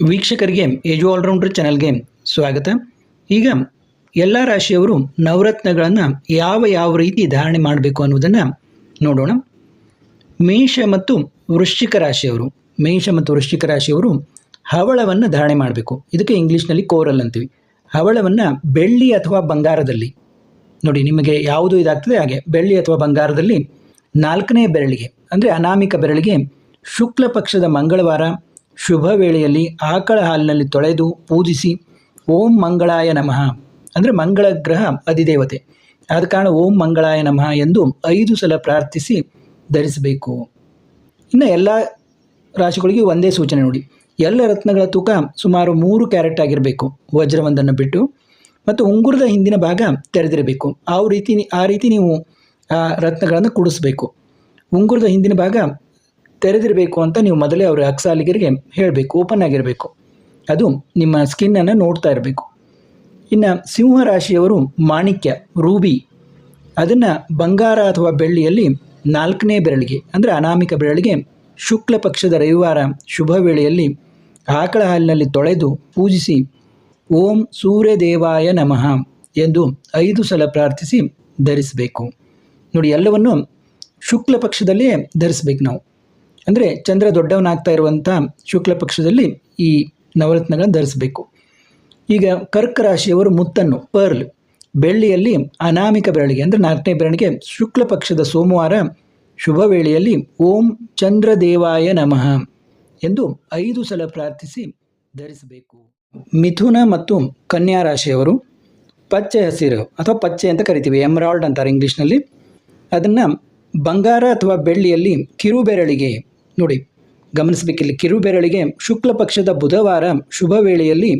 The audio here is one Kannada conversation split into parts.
ವೀಕ್ಷಕರಿಗೆ ಏಜು ಆಲ್ರೌಂಡರ್ ಚಾನಲ್ಗೆ ಸ್ವಾಗತ. ಈಗ ಎಲ್ಲ ರಾಶಿಯವರು ನವರತ್ನಗಳನ್ನು ಯಾವ ಯಾವ ರೀತಿ ಧಾರಣೆ ಮಾಡಬೇಕು ಅನ್ನೋದನ್ನು ನೋಡೋಣ. ಮೇಷ ಮತ್ತು ವೃಶ್ಚಿಕ ರಾಶಿಯವರು, ಮೇಷ ಮತ್ತು ವೃಶ್ಚಿಕ ರಾಶಿಯವರು ಹವಳವನ್ನು ಧಾರಣೆ ಮಾಡಬೇಕು. ಇದಕ್ಕೆ ಇಂಗ್ಲೀಷ್ನಲ್ಲಿ ಕೋರಲ್ ಅಂತೀವಿ. ಹವಳವನ್ನು ಬೆಳ್ಳಿ ಅಥವಾ ಬಂಗಾರದಲ್ಲಿ. ನೋಡಿ, ನಿಮಗೆ ಯಾವುದು ಇದಾಗ್ತದೆ ಹಾಗೆ, ಬೆಳ್ಳಿ ಅಥವಾ ಬಂಗಾರದಲ್ಲಿ ನಾಲ್ಕನೇ ಬೆರಳಿಗೆ, ಅಂದರೆ ಅನಾಮಿಕ ಬೆರಳಿಗೆ ಶುಕ್ಲ ಪಕ್ಷದ ಮಂಗಳವಾರ ಶುಭ ವೇಳೆಯಲ್ಲಿ ಆಕಳ ಹಾಲಿನಲ್ಲಿ ತೊಳೆದು ಪೂಜಿಸಿ, ಓಂ ಮಂಗಳಾಯ ನಮಃ. ಅಂದರೆ ಮಂಗಳ ಗ್ರಹ ಅಧಿದೇವತೆ. ಆದ ಕಾರಣ ಓಂ ಮಂಗಳಾಯ ನಮಃ ಎಂದು ಐದು ಸಲ ಪ್ರಾರ್ಥಿಸಿ ಧರಿಸಬೇಕು. ಇನ್ನು ಎಲ್ಲ ರಾಶಿಗಳಿಗೆ ಒಂದೇ ಸೂಚನೆ ನೋಡಿ. ಎಲ್ಲ ರತ್ನಗಳ ತೂಕ ಸುಮಾರು ಮೂರು ಕ್ಯಾರೆಟ್ ಆಗಿರಬೇಕು. ವಜ್ರವೊಂದನ್ನು ಬಿಟ್ಟು ಮತ್ತು ಉಂಗುರದ ಹಿಂದಿನ ಭಾಗ ತೆರೆದಿರಬೇಕು. ಆ ರೀತಿ ಆ ರೀತಿ ನೀವು ರತ್ನಗಳನ್ನು ಕೂಡಿಸ್ಬೇಕು. ಉಂಗುರದ ಹಿಂದಿನ ಭಾಗ ತೆರೆದಿರಬೇಕು ಅಂತ ನೀವು ಮೊದಲೇ ಅವರ ಅಕ್ಸಾಲಿಗರಿಗೆ ಹೇಳಬೇಕು ಓಪನ್ ಆಗಿರಬೇಕು. ಅದು ನಿಮ್ಮ ಸ್ಕಿನ್ನನ್ನು ನೋಡ್ತಾ ಇರಬೇಕು. ಇನ್ನು ಸಿಂಹ ರಾಶಿಯವರು ಮಾಣಿಕ್ಯ, ರೂಬಿ, ಅದನ್ನು ಬಂಗಾರ ಅಥವಾ ಬೆಳ್ಳಿಯಲ್ಲಿ ನಾಲ್ಕನೇ ಬೆರಳಿಗೆ, ಅಂದರೆ ಅನಾಮಿಕ ಬೆರಳಿಗೆ ಶುಕ್ಲ ಪಕ್ಷದ ರವಿವಾರ ಶುಭ ವೇಳೆಯಲ್ಲಿ ಆಕಳ ಹಾಲಿನಲ್ಲಿ ತೊಳೆದು ಪೂಜಿಸಿ, ಓಂ ಸೂರ್ಯದೇವಾಯ ನಮಃ ಎಂದು ಐದು ಸಲ ಪ್ರಾರ್ಥಿಸಿ ಧರಿಸಬೇಕು. ನೋಡಿ, ಎಲ್ಲವನ್ನು ಶುಕ್ಲ ಪಕ್ಷದಲ್ಲೇ ಧರಿಸ್ಬೇಕು ನಾವು. ಅಂದರೆ ಚಂದ್ರ ದೊಡ್ಡವನಾಗ್ತಾ ಇರುವಂಥ ಶುಕ್ಲ ಪಕ್ಷದಲ್ಲಿ ಈ ನವರತ್ನಗಳನ್ನು ಧರಿಸಬೇಕು. ಈಗ ಕರ್ಕ ರಾಶಿಯವರು ಮುತ್ತನ್ನು, ಪರ್ಲ್, ಬೆಳ್ಳಿಯಲ್ಲಿ ಅನಾಮಿಕ ಬೆರಳಿಗೆ, ಅಂದರೆ ನಾಲ್ಕನೇ ಬೆರಳಿಗೆ ಶುಕ್ಲ ಪಕ್ಷದ ಸೋಮವಾರ ಶುಭ ವೇಳೆಯಲ್ಲಿ ಓಂ ಚಂದ್ರದೇವಾಯ ನಮಃ ಎಂದು ಐದು ಸಲ ಪ್ರಾರ್ಥಿಸಿ ಧರಿಸಬೇಕು. ಮಿಥುನ ಮತ್ತು ಕನ್ಯಾ ರಾಶಿಯವರು ಪಚ್ಚೆ ಹಸಿರು ಅಥವಾ ಪಚ್ಚೆ ಅಂತ ಕರಿತೀವಿ, ಎಮ್ರಾಲ್ಡ್ ಅಂತಾರೆ ಇಂಗ್ಲೀಷ್ನಲ್ಲಿ. ಅದನ್ನು ಬಂಗಾರ ಅಥವಾ ಬೆಳ್ಳಿಯಲ್ಲಿ ಕಿರುಬೆರಳಿಗೆ ನೋಡಿ, ಗಮನಿಸಬೇಕಿಲ್ಲಿ ಕಿರುಬೆರಳಿಗೆ ಶುಕ್ಲ ಪಕ್ಷದ ಬುಧವಾರ ಶುಭ ವೇಳೆಯಲ್ಲಿ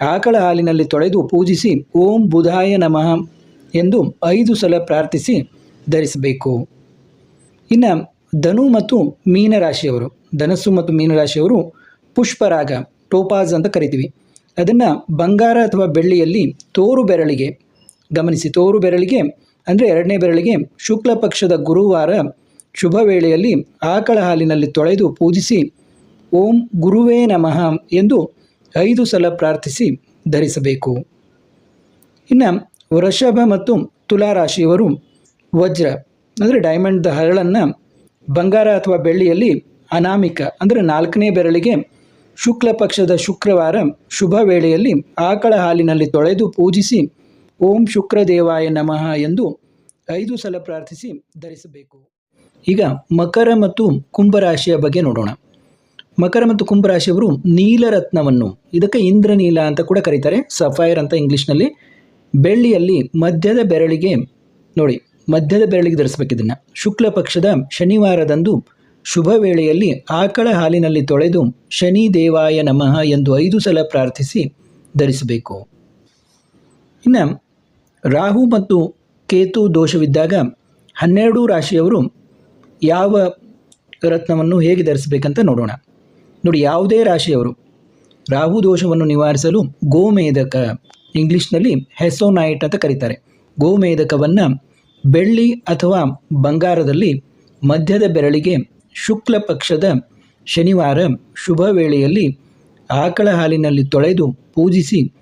ಆಕಳ ಹಾಲಿನಲ್ಲಿ ತೊಳೆದು ಪೂಜಿಸಿ ಓಂ ಬುಧಾಯ ನಮಃ ಎಂದು ಐದು ಸಲ ಪ್ರಾರ್ಥಿಸಿ ಧರಿಸಬೇಕು. ಇನ್ನು ಧನು ಮತ್ತು ಮೀನರಾಶಿಯವರು, ಧನಸ್ಸು ಮತ್ತು ಮೀನರಾಶಿಯವರು ಪುಷ್ಪರಾಗ ಟೋಪಾಸ್ ಅಂತ ಕರಿತೀವಿ. ಅದನ್ನು ಬಂಗಾರ ಅಥವಾ ಬೆಳ್ಳಿಯಲ್ಲಿ ತೋರು ಬೆರಳಿಗೆ ಗಮನಿಸಿ, ತೋರು ಬೆರಳಿಗೆ ಅಂದರೆ ಎರಡನೇ ಬೆರಳಿಗೆ ಶುಕ್ಲ ಪಕ್ಷದ ಗುರುವಾರ ಶುಭ ವೇಳೆಯಲ್ಲಿ ಆಕಳ ಹಾಲಿನಲ್ಲಿ ತೊಳೆದು ಪೂಜಿಸಿ, ಓಂ ಗುರುವೇ ನಮಃ ಎಂದು ಐದು ಸಲ ಪ್ರಾರ್ಥಿಸಿ ಧರಿಸಬೇಕು. ಇನ್ನು ವೃಷಭ ಮತ್ತು ತುಲಾರಾಶಿಯವರು ವಜ್ರ, ಅಂದರೆ ಡೈಮಂಡ್ದ ಹರಳನ್ನು ಬಂಗಾರ ಅಥವಾ ಬೆಳ್ಳಿಯಲ್ಲಿ ಅನಾಮಿಕ, ಅಂದರೆ ನಾಲ್ಕನೇ ಬೆರಳಿಗೆ ಶುಕ್ಲ ಪಕ್ಷದ ಶುಕ್ರವಾರ ಶುಭ ವೇಳೆಯಲ್ಲಿ ಆಕಳ ಹಾಲಿನಲ್ಲಿ ತೊಳೆದು ಪೂಜಿಸಿ, ಓಂ ಶುಕ್ರದೇವಾಯ ನಮಃ ಎಂದು ಐದು ಸಲ ಪ್ರಾರ್ಥಿಸಿ ಧರಿಸಬೇಕು. ಈಗ ಮಕರ ಮತ್ತು ಕುಂಭರಾಶಿಯ ಬಗ್ಗೆ ನೋಡೋಣ. ಮಕರ ಮತ್ತು ಕುಂಭರಾಶಿಯವರು ನೀಲರತ್ನವನ್ನು ಇದಕ್ಕೆ ಇಂದ್ರನೀಲ ಅಂತ ಕೂಡ ಕರೀತಾರೆ ಸಫೈರ್ ಅಂತ ಇಂಗ್ಲೀಷ್ನಲ್ಲಿ ಬೆಳ್ಳಿಯಲ್ಲಿ ಮಧ್ಯದ ಬೆರಳಿಗೆ, ನೋಡಿ, ಮಧ್ಯದ ಬೆರಳಿಗೆ ಧರಿಸ್ಬೇಕು ಇದನ್ನು. ಶುಕ್ಲ ಪಕ್ಷದ ಶನಿವಾರದಂದು ಶುಭ ವೇಳೆಯಲ್ಲಿ ಆಕಳ ಹಾಲಿನಲ್ಲಿ ತೊಳೆದು ಶನಿ ದೇವಾಯ ನಮಃ ಎಂದು ಐದು ಸಲ ಪ್ರಾರ್ಥಿಸಿ ಧರಿಸಬೇಕು. ಇನ್ನು ರಾಹು ಮತ್ತು ಕೇತು ದೋಷವಿದ್ದಾಗ ಹನ್ನೆರಡು ರಾಶಿಯವರು ಯಾವ ರತ್ನವನ್ನು ಹೇಗೆ ಧರಿಸಬೇಕಂತ ನೋಡೋಣ. ನೋಡಿ, ಯಾವುದೇ ರಾಶಿಯವರು ರಾಹು ದೋಷವನ್ನು ನಿವಾರಿಸಲು ಗೋಮೇಧಕ ಇಂಗ್ಲೀಷ್ನಲ್ಲಿ ಹೆಸೋನೈಟ್ ಅಂತ ಕರೀತಾರೆ. ಗೋಮೇಧಕವನ್ನು ಬೆಳ್ಳಿ ಅಥವಾ ಬಂಗಾರದಲ್ಲಿ ಮಧ್ಯದ ಬೆರಳಿಗೆ ಶುಕ್ಲ ಪಕ್ಷದ ಶನಿವಾರ ಶುಭ ವೇಳೆಯಲ್ಲಿ ಆಕಳ ಹಾಲಿನಲ್ಲಿ ತೊಳೆದು ಪೂಜಿಸಿ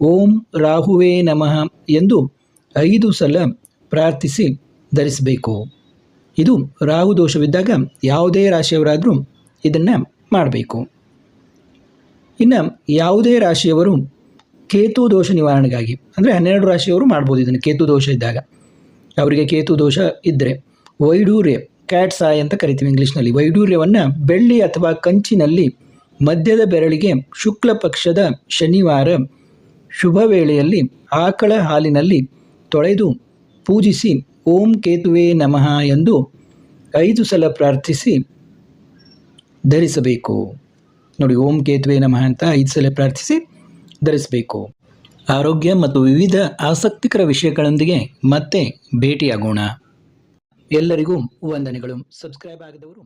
ಓಂ ರಾಹುವೇ ನಮಃ ಎಂದು ಐದು ಸಲ ಪ್ರಾರ್ಥಿಸಿ ಧರಿಸಬೇಕು. ಇದು ರಾಹು ದೋಷವಿದ್ದಾಗ ಯಾವುದೇ ರಾಶಿಯವರಾದರೂ ಇದನ್ನು ಮಾಡಬೇಕು. ಇನ್ನು ಯಾವುದೇ ರಾಶಿಯವರು ಕೇತು ದೋಷ ನಿವಾರಣೆಗಾಗಿ, ಅಂದರೆ ಹನ್ನೆರಡು ರಾಶಿಯವರು ಮಾಡ್ಬೋದು ಇದನ್ನು ಕೇತು ದೋಷ ಇದ್ದಾಗ. ಅವರಿಗೆ ಕೇತು ದೋಷ ಇದ್ದರೆ ವೈಡೂರ್ಯ ಕ್ಯಾಟ್ಸ್ ಆಯ್ ಅಂತ ಕರಿತೀವಿ ಇಂಗ್ಲೀಷ್ನಲ್ಲಿ. ವೈಡೂರ್ಯವನ್ನು ಬೆಳ್ಳಿ ಅಥವಾ ಕಂಚಿನಲ್ಲಿ ಮಧ್ಯದ ಬೆರಳಿಗೆ ಶುಕ್ಲ ಪಕ್ಷದ ಶನಿವಾರ ಶುಭ ವೇಳೆಯಲ್ಲಿ ಆಕಳ ಹಾಲಿನಲ್ಲಿ ತೊಳೆದು ಪೂಜಿಸಿ ಓಂ ಕೇತುವೆ ನಮಃ ಎಂದು ಐದು ಸಲ ಪ್ರಾರ್ಥಿಸಿ ಧರಿಸಬೇಕು. ನೋಡಿ, ಓಂ ಕೇತುವೆ ನಮಃ ಅಂತ ಐದು ಸಲ ಪ್ರಾರ್ಥಿಸಿ ಧರಿಸಬೇಕು. ಆರೋಗ್ಯ ಮತ್ತು ವಿವಿಧ ಆಸಕ್ತಿಕರ ವಿಷಯಗಳೊಂದಿಗೆ ಮತ್ತೆ ಭೇಟಿಯಾಗೋಣ. ಎಲ್ಲರಿಗೂ ವಂದನೆಗಳು. ಸಬ್ಸ್ಕ್ರೈಬ್ ಆಗದವರು